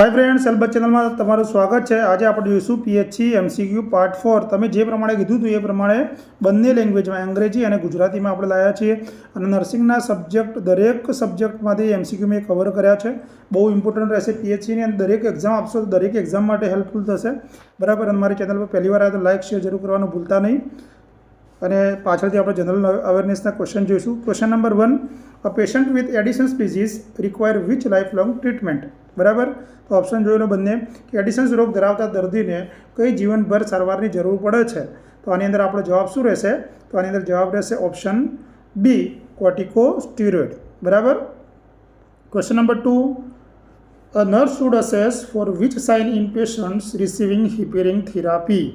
હાય friend સેલબત ચેનલમાં તમારું સ્વાગત છે. આજે આપણે જોઈશું પીએચસી એમસીક્યુ પાર્ટ ફોર તમે જે પ્રમાણે કીધું હતું એ પ્રમાણે બંને લેંગ્વેજમાં અંગ્રેજી અને ગુજરાતીમાં આપણે લાવ્યા છીએ. અને નર્સિંગના સબ્જેક્ટ દરેક સબ્જેક્ટમાંથી એમસીક્યુ મેં કવર કર્યા છે. બહુ ઇમ્પોર્ટન્ટ રહેશે પીએચસીની અંદર. દરેક એક્ઝામ આપશો તો દરેક એક્ઝામ માટે હેલ્પફુલ થશે. બરાબર? અને મારી ચેનલ પર પહેલી વાર આવે તો લાઇક શેર જરૂર કરવાનું ભૂલતા નહીં. અને પાછળથી આપણે જનરલ અવેરનેસના ક્વેશ્ચન જોઈશું. Question number one a patient with Addison's disease require which lifelong treatment બરાબર? તો ઓપ્શન જોઈ લો બંને. કે એડિસન્સ રોગ ધરાવતા દર્દીને કઈ જીવનભર સારવારની જરૂર પડે છે? તો આની અંદર આપણો જવાબ શું રહેશે? તો આની અંદર જવાબ રહેશે ઓપ્શન બી કોર્ટિકો સ્ટીરોઇડ બરાબર? Question number two a nurse should assess for which sign in patients receiving heparin therapy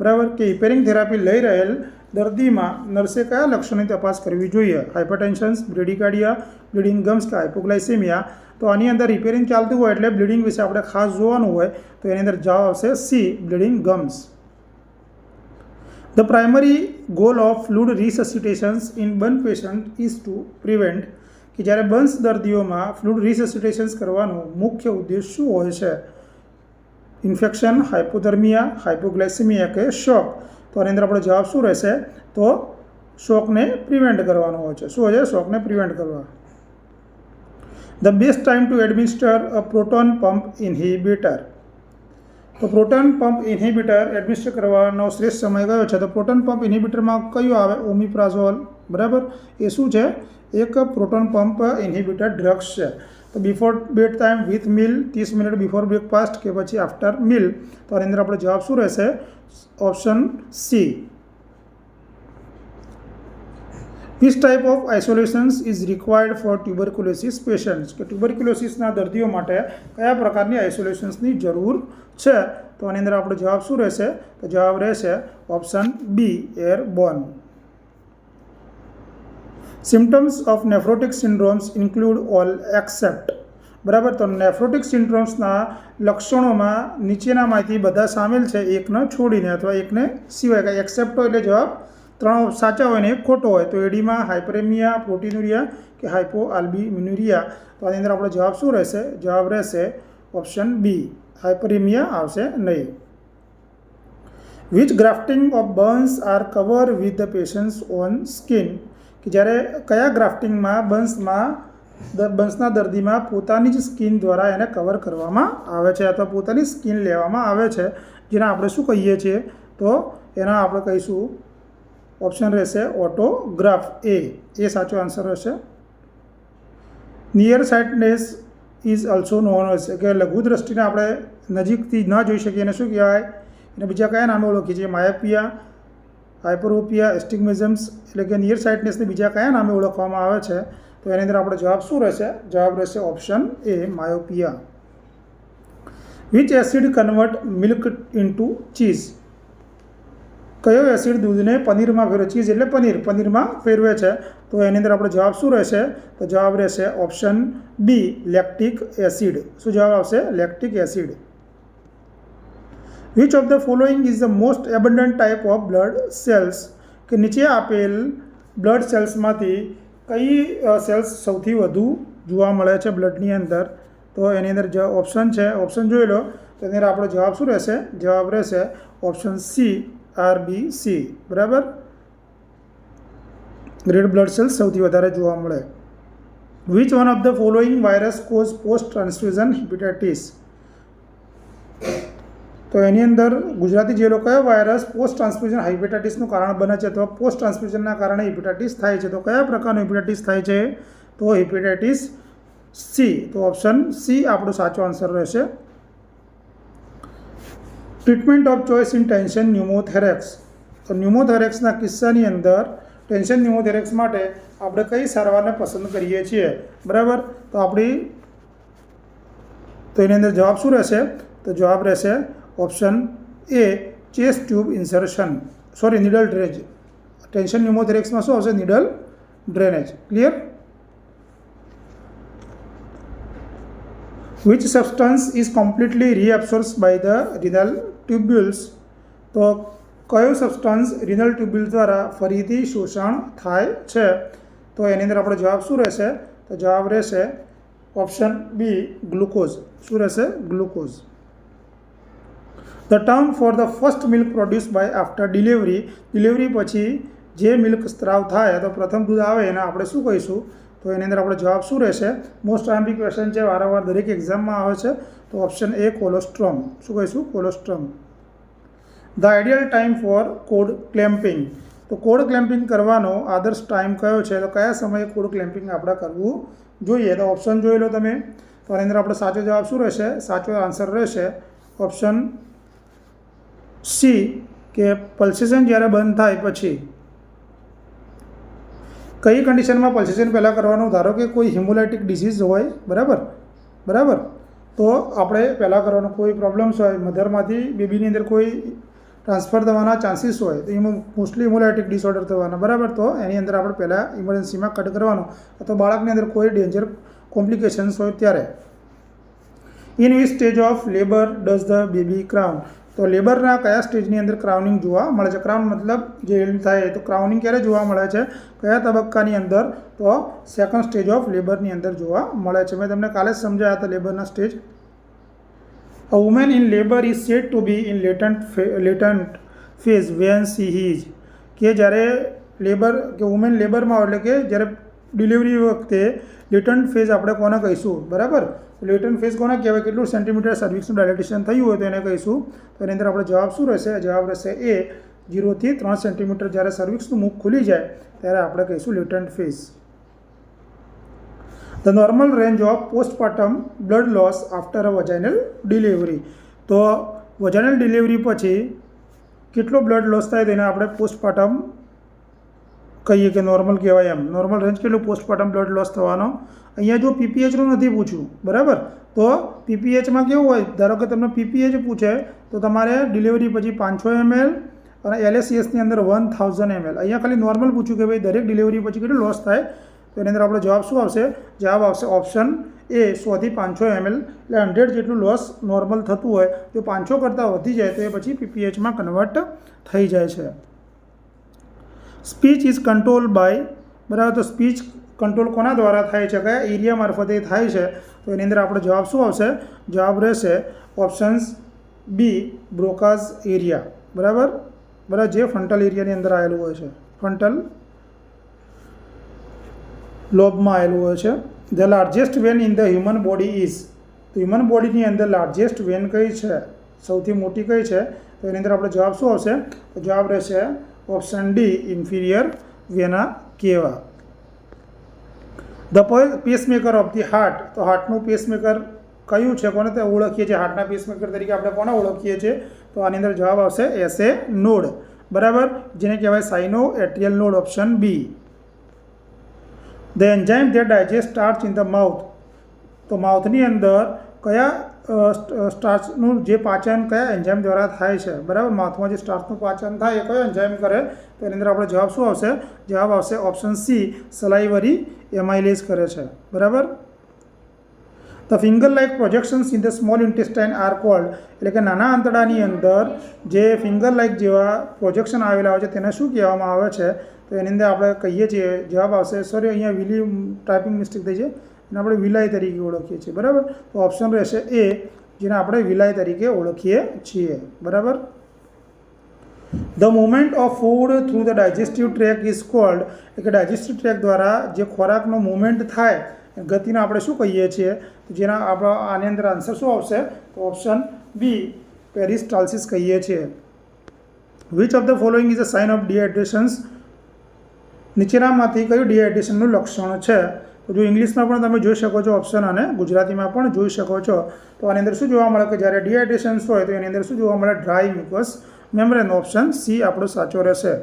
બરાબર? કે હિપેરિંગ થેરાપી લઈ રહેલ દર્દીમાં નર્સે કયા લક્ષણોની તપાસ કરવી જોઈએ? હાઇપરટેન્શન્સ બ્રેડિકાર્ડિયા બ્લીડિંગ ગમ્સ કે હાઇપોગ્લાઇસેમિયા તો આની અંદર રિપેરિંગ ચાલતું હોય એટલે બ્લીડિંગ વિશે આપણે ખાસ જોવાનું હોય, તો એની અંદર જવાબ આવશે C bleeding gums the primary goal of fluid resuscitations in burn patient is to prevent કે જ્યારે બર્ન્સ દર્દીઓમાં ફ્લુડ રિસસિટેશન્સ કરવાનો મુખ્ય ઉદ્દેશ શું હોય છે? ઇન્ફેક્શન હાઇપોધર્મિયા હાઇપોગ્લાઇસેમિયા કે શોક તો આની અંદર આપણો જવાબ શું રહેશે? તો શોકને પ્રિવેન્ટ કરવાનો હોય છે. શું હોય છે? શોકને પ્રિવેન્ટ કરવા. The best time to administer a proton pump inhibitor તો પ્રોટોન પંપ ઇન્હિબિટર એડમિનિસ્ટર કરવાનો શ્રેષ્ઠ સમય કયો છે? તો પ્રોટોન પંપ ઇન્હિબિટરમાં કયું આવે? ઓમિપ્રાઝોલ બરાબર? એ શું છે? એક પ્રોટોન પંપ ઇન્હિબિટર ડ્રગ્સ છે. તો before bedtime with meal ત્રીસ મિનિટ બિફોર બ્રેકફાસ્ટ કે પછી આફ્ટર મિલ તો આની અંદર આપણો જવાબ શું રહેશે? Option C which type of isolations is required for tuberculosis patients કે ટ્યુબરક્યુલોસિસના દર્દીઓ માટે કયા પ્રકારની આઇસોલેશન્સની જરૂર છે? તો આની અંદર આપણો જવાબ શું રહેશે? તો જવાબ રહેશે option B airborne symptoms of nephrotic syndromes include all except બરાબર? તો નેફ્રોટિક સિન્ડ્રોમ્સના લક્ષણોમાં નીચેનામાંથી બધા સામેલ છે. એકને છોડીને અથવા એકને સિવાય. કાંઈ એક્સેપ્ટ એટલે જવાબ ત્રણ સાચા હોય ને એક ખોટો હોય, તો એડીમાં હાઇપરેમિયા પ્રોટીનુરિયા કે હાઇપો આલ્બિમિનુરિયા તો આની અંદર આપણો જવાબ શું રહેશે? જવાબ રહેશે ઓપ્શન બી હાઇપરેમિયા આવશે નહીં. Which grafting of burns are cover with the patients on skin કે જ્યારે કયા ગ્રાફ્ટિંગમાં બન્સમાં બન્સના દર્દીમાં પોતાની જ સ્કિન દ્વારા એને કવર કરવામાં આવે છે, અથવા પોતાની સ્કિન લેવામાં આવે છે, જેને આપણે શું કહીએ છીએ? તો એના આપણે કહીશું ઓપ્શન રહેશે ઓટોગ્રાફ એ. એ સાચો આન્સર રહેશે near sightedness is also known હશે કે લઘુ દ્રષ્ટિને આપણે નજીકથી ન જોઈ શકીએ, એને શું કહેવાય? એને બીજા કયા નામે ઓળખીએ છીએ? માયાપિયા હાઇપરોપિયા એસ્ટિગ્મેઝમ્સ, એટલે કે નિયર સાઇટનેસને બીજા કયા નામે ઓળખવામાં આવે છે? તો એની અંદર આપણો જવાબ શું રહેશે? જવાબ રહેશે option A, myopia. Which acid convert milk into cheese કયો એસિડ દૂધને પનીરમાં ફેરવે? ચીઝ એટલે પનીર. પનીરમાં ફેરવે છે. તો એની અંદર આપણો જવાબ શું રહેશે? તો જવાબ રહેશે ઓપ્શન બી લેક્ટિક એસિડ શું જવાબ આવશે? Lactic acid which of the following is the most abundant type of blood cells કે નીચે આપેલ બ્લડ સેલ્સમાંથી કઈ સેલ્સ સૌથી વધુ જોવા મળે છે બ્લડની અંદર? તો એની અંદર જે ઓપ્શન છે ઓપ્શન જોઈ લો. તો એની અંદર આપણો જવાબ શું રહેશે? જવાબ રહેશે option C R B C બરાબર? રેડ બ્લડ સેલ્સ સૌથી વધારે જોવા મળે. Which one of the following virus cause post transfusion hepatitis તો એની અંદર ગુજરાતી જે લોકો કયો વાયરસ પોસ્ટ ટ્રાન્સફ્યુઝન હિપેટાઇટિસનું કારણ બને છે. અથવા પોસ્ટ ટ્રાન્સફ્યુઝનના કારણે હિપેટાઇટિસ થાય છે. તો કયા પ્રકારનું હિપેટાઇટિસ થાય છે? તો હિપેટાઇટિસ સી તો ઓપ્શન સી આપણો સાચો આન્સર રહેશે. Treatment of choice in tension pneumothorax તો ન્યુમોથેરેક્સના કિસ્સાની અંદર ટેન્શન ન્યુમોથેરેક્સ માટે આપણે કઈ સારવારને પસંદ કરીએ છીએ? બરાબર? તો આપણી તો એની અંદર જવાબ શું રહેશે? તો જવાબ રહેશે option A chest tube insertion sorry needle drainage tension ન્યુમોથેરેક્સમાં શું આવશે? Needle drainage clear which substance is completely reabsorbed by the renal tubules? તો કયો સબસ્ટન્સ રિનલ ટ્યુબ્યુલ દ્વારા ફરીથી શોષણ થાય છે? તો એની અંદર આપણો જવાબ શું રહેશે? તો જવાબ રહેશે ઓપ્શન બી ગ્લુકોઝ શું રહેશે? Glucose the term for the first milk produce by after delivery delivery પછી જે મિલ્ક સ્ત્રાવ થાય, તો પ્રથમ દૂધ આવે, એને આપણે શું કહીશું? તો એની અંદર આપણો જવાબ શું રહેશે? મોસ્ટ આઈમ્પી ક્વેશ્ચન છે, વારંવાર દરેક એક્ઝામમાં આવે છે. તો ઓપ્શન એ કોલોસ્ટ્રોમ શું કહીશું? Colostrum the ideal time for cord clamping તો કોડ ક્લેમ્પિંગ કરવાનો આદર્શ ટાઈમ કયો છે? તો કયા સમયે કોડ ક્લેમ્પિંગ આપણે કરવું જોઈએ? તો ઓપ્શન જોઈ લો તમે. તો આની અંદર આપણો સાચો જવાબ શું રહેશે? સાચો આન્સર રહેશે. ઓપ્શન સી કે પલ્સેશન જ્યારે બંધ થાય પછી કઈ કન્ડિશનમાં પલ્સેશન પહેલાં કરવાનું? ધારો કે કોઈ હિમોલાઇટિક ડિસીઝ હોય, બરાબર? બરાબર? તો આપણે પહેલાં કરવાનો કોઈ પ્રોબ્લેમ્સ હોય, મધરમાંથી બેબીની અંદર કોઈ ટ્રાન્સફર થવાના ચાન્સીસ હોય, તો એમાં મોસ્ટલી હિમોલાઇટિક ડિસઓર્ડર થવાના, બરાબર? તો એની અંદર આપણે પહેલાં ઇમરજન્સીમાં કટ કરવાનો. અથવા બાળકની અંદર કોઈ ડેન્જર કોમ્પ્લિકેશન્સ હોય ત્યારે. In which stage of labour does the baby crown તો લેબરના કયા સ્ટેજની અંદર ક્રાઉનિંગ જોવા મળે છે? ક્રાઉન મતલબ જે હેલ્ડ થાય તો ક્રાઉનિંગ ક્યારે જોવા મળે છે? કયા તબક્કાની અંદર? તો સેકન્ડ સ્ટેજ ઓફ લેબરની અંદર જોવા મળે છે. મેં તમને કાલે જ સમજાયા હતા લેબરના stage a woman in labour is said to be in latent latent phase when she is કે જ્યારે લેબર કે વુમેન લેબરમાં એટલે કે જ્યારે ડિલિવરી વખતે લેટન્ટ ફેઝ આપણે કોને કહીશું? બરાબર? લેટન્ટ ફેસ કોને કહેવાય કેટલું સેન્ટીમીટર સર્વિક્સનું ડાયલેટેશન થયું હોય તો એને કહીશું. તો એની અંદર આપણે જવાબ શું રહેશે? જવાબ રહેશે એ જીરોથી ત્રણ સેન્ટીમીટર જ્યારે સર્વિક્સનું મુખ ખુલી જાય ત્યારે આપણે કહીશું latent phase. The normal range of postmortem blood loss after a vaginal delivery તો વજાઇનલ ડિલિવરી પછી કેટલો બ્લડ લોસ થાય તેને આપણે પોસ્ટમોર્ટમ કહીએ કે નોર્મલ કહેવાય એમ. નોર્મલ રેન્જ કેટલું પોસ્ટમોર્ટમ બ્લડ લોસ થવાનો? અહીંયા જો પીપીએચનું નથી પૂછ્યું, બરાબર? તો પીપીએચમાં કેવું હોય? ધારો કે તમને પીપીએચ પૂછે, તો તમારે ડિલિવરી પછી પાંચસો એમએલ અને એલએસીએસની અંદર વન થાઉઝન્ડ એમએલ અહીંયા ખાલી નોર્મલ પૂછ્યું કે ભાઈ દરેક ડિલિવરી પછી કેટલું લોસ થાય? તો એની અંદર આપણો જવાબ શું આવશે? જવાબ આવશે ઓપ્શન એ સોથી પાંચસો એમએલ એટલે હંડ્રેડ જેટલું લોસ નોર્મલ થતું હોય, જો પાંચસો કરતાં વધી જાય, તો એ પછી પીપીએચમાં કન્વર્ટ થઈ જાય છે. સ્પીચ ઇઝ કંટ્રોલ બાય બરાબર? તો સ્પીચ કંટ્રોલ કોના દ્વારા થાય છે, કયા એરિયા મારફતે થાય છે, તો એની અંદર આપણો જવાબ શું આવશે? જવાબ રહેશે ઓપ્શન્સ બી, બ્રોકાઝ એરિયા. બરાબર? બરાબર, જે ફ્રન્ટલ એરિયાની અંદર આવેલું હોય છે. ફ્રન્ટલ લોબમાં આવેલું હોય છે. The largest vein in the human body is તો હ્યુમન બોડીની અંદર લાર્જેસ્ટ વેન કઈ છે? સૌથી મોટી કઈ છે? તો એની અંદર આપણો જવાબ શું આવશે? તો જવાબ રહેશે option D inferior vena cava the pacemaker of the heart તો હાર્ટનું પેસમેકર કયું છે? કોને તે ઓળખીએ છીએ? હાર્ટના પેસમેકર તરીકે આપણે કોને ઓળખીએ છીએ? તો આની અંદર જવાબ આવશે એસએ નોડ બરાબર? જેને કહેવાય sino atrial node option B the enzyme that digest starch in the mouth તો માઉથની અંદર કયા સ્ટાર્ચનું જે પાચન કયા એન્ઝાઇમ દ્વારા થાય છે, બરાબર? માથમાં જે સ્ટાર્ચનું પાચન થાય એ કયો એન્ઝાઇમ કરે? તો એની અંદર આપણો જવાબ શું આવશે? જવાબ આવશે ઓપ્શન સી સલાઈવરી એમાઇલેઝ કરે છે, બરાબર? The finger like projections in the small intestine are called એટલે કે નાના આંતરડાની અંદર જે ફિંગર લાઇક જેવા પ્રોજેક્શન આવેલા હોય છે, તેને શું કહેવામાં આવે છે? તો એની અંદર આપણે કહીએ છીએ, જવાબ આવશે સોરી અહીંયા વિલી ટાઈપિંગ મિસ્ટેક થઈ છે. એને આપણે વિલાય તરીકે ઓળખીએ છીએ, બરાબર? તો ઓપ્શન રહેશે એ જેને આપણે વિલાય તરીકે ઓળખીએ છીએ, બરાબર? The movement of food through the digestive tract is called કે ડાયજેસ્ટિવ ટ્રેક દ્વારા જે ખોરાકનો મુવમેન્ટ થાય, ગતિને આપણે શું કહીએ છીએ? જેના આપણા આની અંદર આન્સર શું આવશે? તો ઓપ્શન બી પેરિસ્ટાલ્સિસ કહીએ છીએ. Which of the following is a sign of dehydrations નીચેનામાંથી કયું ડિહાઇડ્રેશનનું લક્ષણ છે? તો જો ઇંગ્લિશમાં પણ તમે જોઈ શકો છો ઓપ્શન અને ગુજરાતીમાં પણ જોઈ શકો છો. તો આની અંદર શું જોવા મળે કે જ્યારે ડિહાઇડ્રેશન્સ હોય તો એની અંદર શું જોવા મળે? Dry mucous membrane option C આપણો સાચો રહેશે.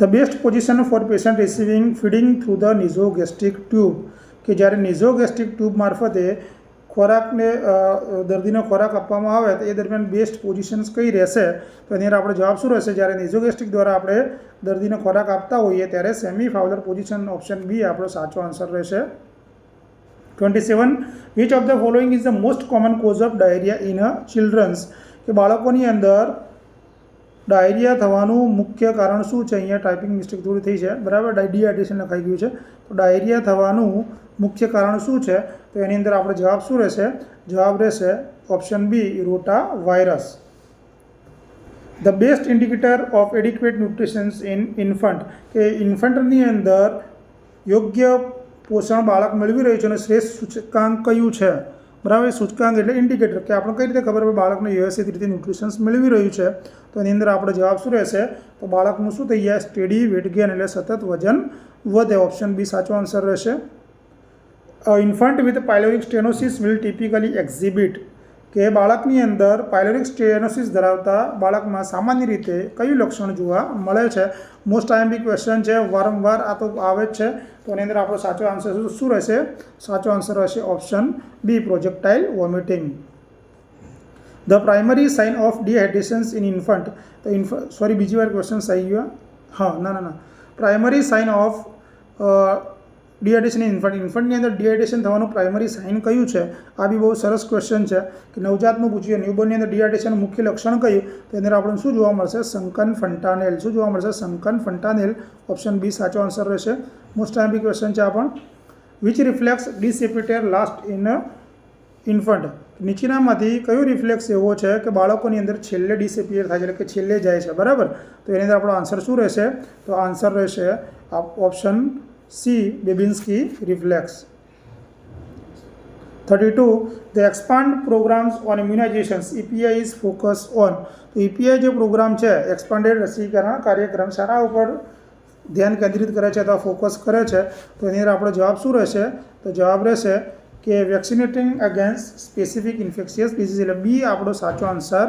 The best position for patient receiving feeding through the nasogastric tube કે જ્યારે નિઝોગેસ્ટિક ટ્યુબ મારફતે ખોરાકને દર્દીનો ખોરાક આપવામાં આવે તો એ દરમિયાન બેસ્ટ પોઝિશન્સ કઈ રહેશે? તો એની આપણે જવાબ શું રહેશે? જ્યારે નિઝોગેસ્ટ્રિક દ્વારા આપણે દર્દીને ખોરાક આપતા હોઈએ ત્યારે semi Fowler position option B આપણો સાચો આન્સર રહેશે. Twenty seven which of the following is the most common cause of diarrhoea in a childrens કે બાળકોની અંદર ડાયરિયા થવાનું મુખ્ય કારણ શું છે? અહીંયા ટાઈપિંગ મિસ્ટેક થોડી થઈ છે. બરાબર? ડિહાઇડ્રેશન લખાઈ ગયું છે. તો ડાયરિયા થવાનું મુખ્ય કારણ શું છે? તો એની અંદર આપણે જવાબ શું રહેશે? જવાબ રહેશે option B rotavirus the best indicator of adequate nutritions in infant કે ઇન્ફન્ટની અંદર યોગ્ય પોષણ બાળક મેળવી રહ્યું છે અને શ્રેષ્ઠ સૂચકાંક કયું છે? બરાબર સૂચકાંક એટલે ઇન્ડિકેટર કે આપણે કઈ રીતે ખબર પડે બાળકને વ્યવસ્થિત રીતે ન્યુટ્રિશન્સ મેળવી રહ્યું છે? તો એની અંદર આપણે જવાબ શું રહેશે? તો બાળકનું શું થઈ જાય સ્ટેડી વેટ ગેન એટલે સતત વજન વધે. ઓપ્શન બી સાચો આન્સર રહેશે. Infant with pyloric stenosis will typically exhibit કે બાળકની અંદર પાયલોરિક સ્ટેનોસિસ ધરાવતા બાળકમાં સામાન્ય રીતે કયું લક્ષણ જોવા મળે છે? મોસ્ટ આઈએમપી ક્વેશ્ચન છે, વારંવાર આ તો આવે જ છે. તો એની અંદર આપણો સાચો આન્સર શું રહેશે? સાચો આન્સર રહેશે option B projectile vomiting the primary sign of dehydrations in infant તો ઇન્ફ સોરી બીજી વાર ક્વેશ્ચન આવી ગયો. હા, ના ના ના. Primary sign of dehydration infant ઇન્ફન્ટની અંદર ડિહાઇડ્રેશન થવાનું પ્રાઇમરી સાઇન કયું છે? આ બી બહુ સરસ ક્વેશ્ચન છે કે નવજાતનું પૂછ્યું ન્યૂબોર્નની અંદર ડિહાઇડ્રેશન મુખ્ય લક્ષણ કયું? તો અંદર આપણને શું જોવા મળશે? સંકન ફંટાનેલ. શું જોવા મળશે? સંકન ફંટાનેલ. ઓપ્શન બી સાચો આન્સર રહેશે. મોસ્ટ ટાઈમ બી ક્વેશ્ચન છે આ પણ. Which reflex disappears last in infant નીચેનામાંથી કયું રિફ્લેક્સ એવો છે કે બાળકોની અંદર છેલ્લે ડિસએપિયર થાય છે? એટલે કે છેલ્લે જાય છે. બરાબર? તો એની અંદર આપણો આન્સર શું રહેશે? તો આન્સર રહેશે option C Babinski reflex thirty two the expand programmes on immunisations EPI is focus on તો ઇપીઆઈ જે પ્રોગ્રામ છે એક્સપાન્ડેડ રસીકરણ કાર્યક્રમ શાળા ઉપર ધ્યાન કેન્દ્રિત કરે છે અથવા ફોકસ કરે છે તો એની અંદર આપણો જવાબ શું રહેશે તો જવાબ રહેશે કે vaccinating against specific infectious disease એટલે બી આપણો સાચો આન્સર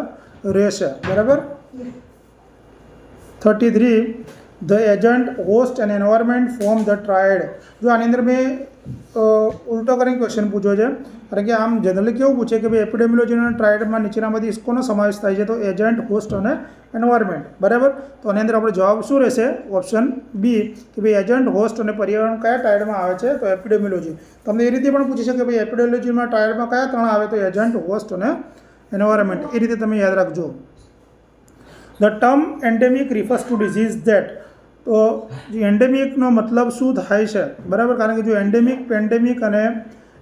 રહેશે બરાબર thirty three the agent host and environment form the triad જો આની અંદર મેં ઉલટો કરીને ક્વેશ્ચન પૂછ્યો છે. કારણ કે આમ જનરલી કેવું પૂછે કે ભાઈ એપિડેમિયોલોજી અને ટ્રાયડમાં નીચેનામાંથી કોનો સમાવેશ થાય છે, તો એજન્ટ હોસ્ટ અને એન્વાયરમેન્ટ બરાબર? તો આની અંદર આપણો જવાબ શું રહેશે? ઓપ્શન બી કે ભાઈ એજન્ટ હોસ્ટ અને પર્યાવરણ કયા ટાયર્ડમાં આવે છે? તો એપિડેમિયોલોજી તમને એ રીતે પણ પૂછી શકે ભાઈ એપિડેમિયોલોજીમાં ટાયર્ડમાં કયા ત્રણ આવે? તો એજન્ટ હોસ્ટ અને એન્વાયરમેન્ટ એ રીતે તમે યાદ રાખજો. The term endemic refers to disease that તો એન્ડેમિકનો મતલબ શું થાય છે? બરાબર? કારણ કે જો એન્ડેમિક પેન્ડેમિક અને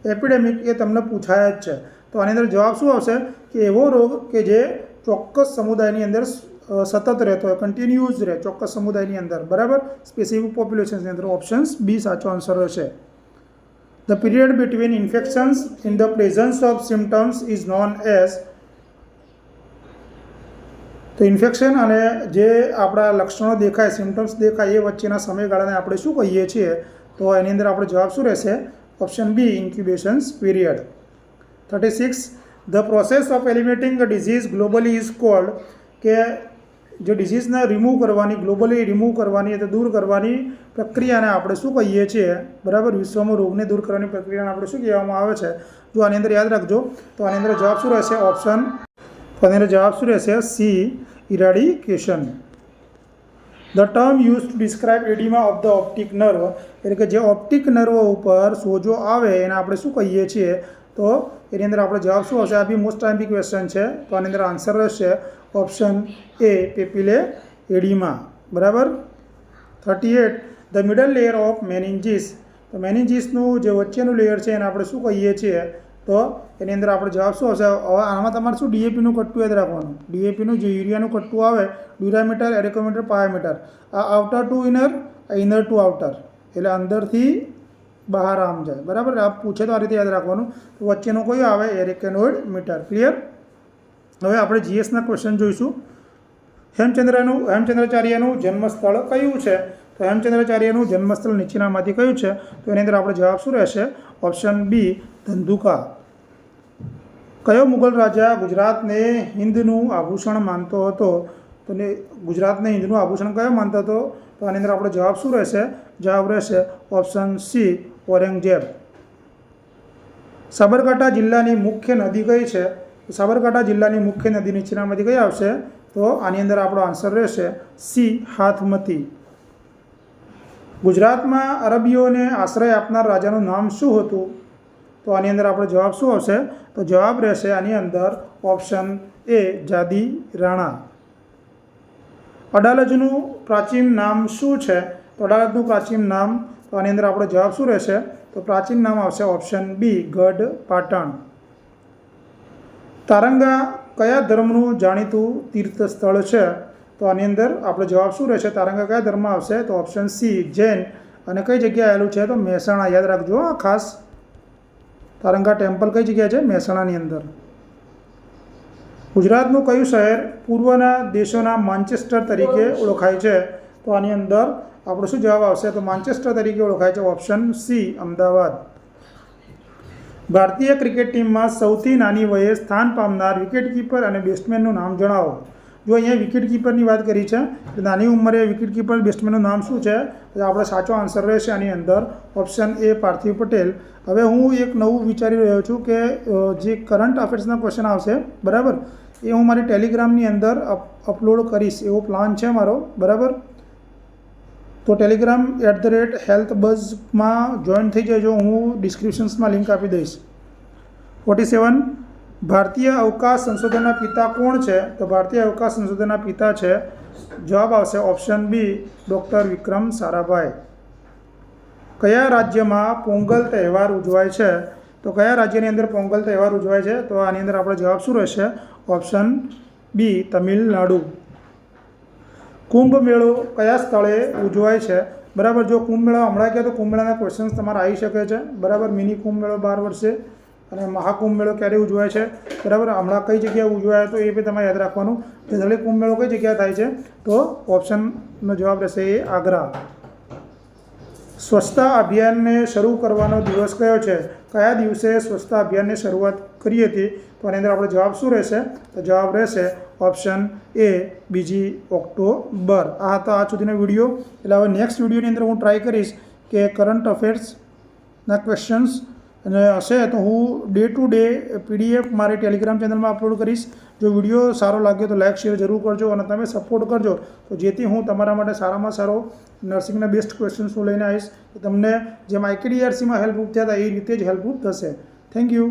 એપિડેમિક એ તમને પૂછાય જ છે. તો આની અંદર જવાબ શું આવશે? કે એવો રોગ કે જે ચોક્કસ સમુદાયની અંદર સતત રહેતો હોય કન્ટિન્યુઝ રહે ચોક્કસ સમુદાયની અંદર. બરાબર? સ્પેસિફિક પોપ્યુલેશન્સની અંદર ઓપ્શન્સ બી સાચો આન્સર હશે the period between infections in the presence of symptoms is known as તો ઇન્ફેક્શન અને જે આપણા લક્ષણો દેખાય સિમ્ટમ્સ દેખાય એ વચ્ચેના સમયગાળાને આપણે શું કહીએ છીએ? તો એની અંદર આપણો જવાબ શું રહેશે? Option B incubations period thirty six the process of eliminating disease globally is called કે જે ડિઝીઝને રિમૂવ કરવાની ગ્લોબલી રિમૂવ કરવાની એટલે દૂર કરવાની પ્રક્રિયાને આપણે શું કહીએ છીએ? બરાબર? વિશ્વમાં રોગને દૂર કરવાની પ્રક્રિયાને આપણે શું કહેવામાં આવે છે? જો આની અંદર યાદ રાખજો, તો આની અંદર જવાબ શું રહેશે? ઓપ્શન તો આની જવાબ શું રહેશે C eradication the term use to describe oedema of the optic nerve એટલે કે જે ઓપ્ટિક નર્વ ઉપર સોજો આવે એને આપણે શું કહીએ છીએ તો એની અંદર આપણો જવાબ શું હશે આ બી મોસ્ટ ટાઈમ ક્વેશ્ચન છે તો આની અંદર આન્સર રહેશે ઓપ્શન એ પેપીલે એડિમા બરાબર thirty eight the middle layer of meninges તો મેનિન્જીસનું જે વચ્ચેનું લેયર છે, એને આપણે શું કહીએ છીએ? તો એની અંદર આપણે જવાબ શું હશે? હવે આમાં તમારે શું ડીએપીનું કટ્ટું યાદ રાખવાનું. ડીએપીનું જે યુરિયાનું કટ્ટું આવે dura mater arachnoid mater, pia mater, આ outer to inner inner to outer એટલે અંદરથી બહાર આમ જાય. બરાબર? આ પૂછે તો આ રીતે યાદ રાખવાનું. વચ્ચેનું કયું આવે? એરેકેનોઇડ મીટર. ક્લિયર હવે આપણે જીએસના ક્વેશ્ચન જોઈશું. હેમચંદ્રનું, હેમચંદ્રાચાર્યનું જન્મસ્થળ કયું છે? તો હેમચંદ્રાચાર્યનું જન્મસ્થળ નીચેનામાંથી કયું છે? તો એની અંદર આપણે જવાબ શું રહેશે? Option B Dhandhuka. કયો મુગલ રાજા ગુજરાતને હિન્દનું આભૂષણ માનતો હતો? તો ને ગુજરાતને હિન્દનું આભૂષણ કયો માનતો હતો? તો આની અંદર આપણો જવાબ શું રહેશે? જવાબ રહેશે ઓપ્શન સી, ઔરંગઝેબ. સાબરકાંઠા જિલ્લાની મુખ્ય નદી કઈ છે? સાબરકાંઠા જિલ્લાની મુખ્ય નદી નીચેનામાંથી કઈ આવશે? તો આની અંદર આપણો આન્સર રહેશે સી, હાથમતી. ગુજરાતમાં અરબીઓને આશ્રય આપનાર રાજાનું નામ શું હતું? તો આની અંદર આપણો જવાબ શું આવશે? તો જવાબ રહેશે આની અંદર ઓપ્શન એ જાદી રાણા. અડાલજનું પ્રાચીન નામ શું છે? તો અડાલજનું પ્રાચીન નામ, તો આની અંદર આપણો જવાબ શું રહેશે? તો પ્રાચીન નામ આવશે ઓપ્શન બી ગઢ પાટણ. તારંગા કયા ધર્મનું જાણીતું તીર્થ સ્થળ છે? તો આની અંદર આપણો જવાબ શું રહેશે? તારંગા કયા ધર્મમાં આવશે? તો ઓપ્શન સી જૈન. અને કઈ જગ્યાએ આવેલું છે? તો મહેસાણા. યાદ રાખજો ખાસ. તારંગા ટેમ્પલ કઈ જગ્યાએ છે? મહેસાણાની અંદર. ગુજરાતનું કયું શહેર પૂર્વના દેશોના માન્ચેસ્ટર તરીકે ઓળખાય છે? તો આની અંદર આપણો શું જવાબ આવશે? તો માન્ચેસ્ટર તરીકે ઓળખાય છે ઓપ્શન સી, અમદાવાદ. ભારતીય ક્રિકેટ ટીમમાં સૌથી નાની વયે સ્થાન પામનાર વિકેટકીપર અને બેટ્સમેનનું નામ જણાવો. જો અહીંયા વિકેટકીપરની વાત કરી છે, તો નાની ઉંમરે વિકેટકીપર બેટ્સમેનનું નામ શું છે? તો આપણો સાચો આન્સર રહેશે આની અંદર. Option A Parthiv Patel. હવે હું એક નવું વિચારી રહ્યો છું કે જે કરંટ અફેર્સના ક્વેશ્ચન આવશે, બરાબર? એ હું મારી ટેલિગ્રામની અંદર અપ અપલોડ કરીશ. એવો પ્લાન છે મારો, બરાબર? તો Telegram at the rate health બઝમાં join થઈ જજો. હું ડિસ્ક્રિપ્શન્સમાં લિંક આપી દઈશ. ફોર્ટી સેવન ભારતીય અવકાશ સંશોધનના પિતા કોણ છે? તો ભારતીય અવકાશ સંશોધનના પિતા છે. જવાબ આવશે option B, doctor Vikram Sarabhai. કયા રાજ્યમાં પોંગલ તહેવાર ઉજવાય છે? તો કયા રાજ્યની અંદર પોંગલ તહેવાર ઉજવાય છે? તો આની અંદર આપણો જવાબ શું રહેશે? ઓપ્શન બી, તમિલનાડુ. કુંભ મેળો કયા સ્થળે ઉજવાય છે? બરાબર, જો કુંભ મેળો હમણાં કહે તો કુંભ મેળાના ક્વેશ્ચન્સ તમારા આવી શકે છે. બરાબર મિની કુંભ મેળો બાર વર્ષે અને મહાકુંભ મેળો ક્યારે ઉજવાય છે? બરાબર? હમણાં કઈ જગ્યાએ ઉજવાય તો એ બી તમારે યાદ રાખવાનું. જનરલી કુંભ મેળો કઈ જગ્યાએ થાય છે? તો ઓપ્શનનો જવાબ રહેશે એ આગ્રા. સ્વચ્છતા અભિયાનને શરૂ કરવાનો દિવસ કયો છે? કયા દિવસે સ્વચ્છતા અભિયાનની શરૂઆત કરી હતી? તો એની અંદર આપણો જવાબ શું રહેશે? તો જવાબ રહેશે ઓપ્શન એ બીજી ઓક્ટોબર. આ હતો આ સુધીનો વીડિયો એટલે હવે નેક્સ્ટ વિડીયોની અંદર હું ટ્રાય કરીશ કે કરંટ અફેર્સના ક્વેશ્ચન્સ અને હશે તો હું ડે ટુ ડે પીડીએફ મારી ટેલિગ્રામ ચેનલમાં અપલોડ કરીશ. જો વીડિયો સારો લાગ્યો તો લાઇક શેર જરૂર કરજો અને તમે સપોર્ટ કરજો. તો જેથી હું તમારા માટે સારામાં સારો નર્સિંગના બેસ્ટ ક્વેશ્ચન્સ હું લઈને આવીશ. તમને જેમ આઈકેડીઆરસીમાં હેલ્પરૂપ થયા હતા, એ રીતે જ હેલ્પરૂપ થશે. Thank you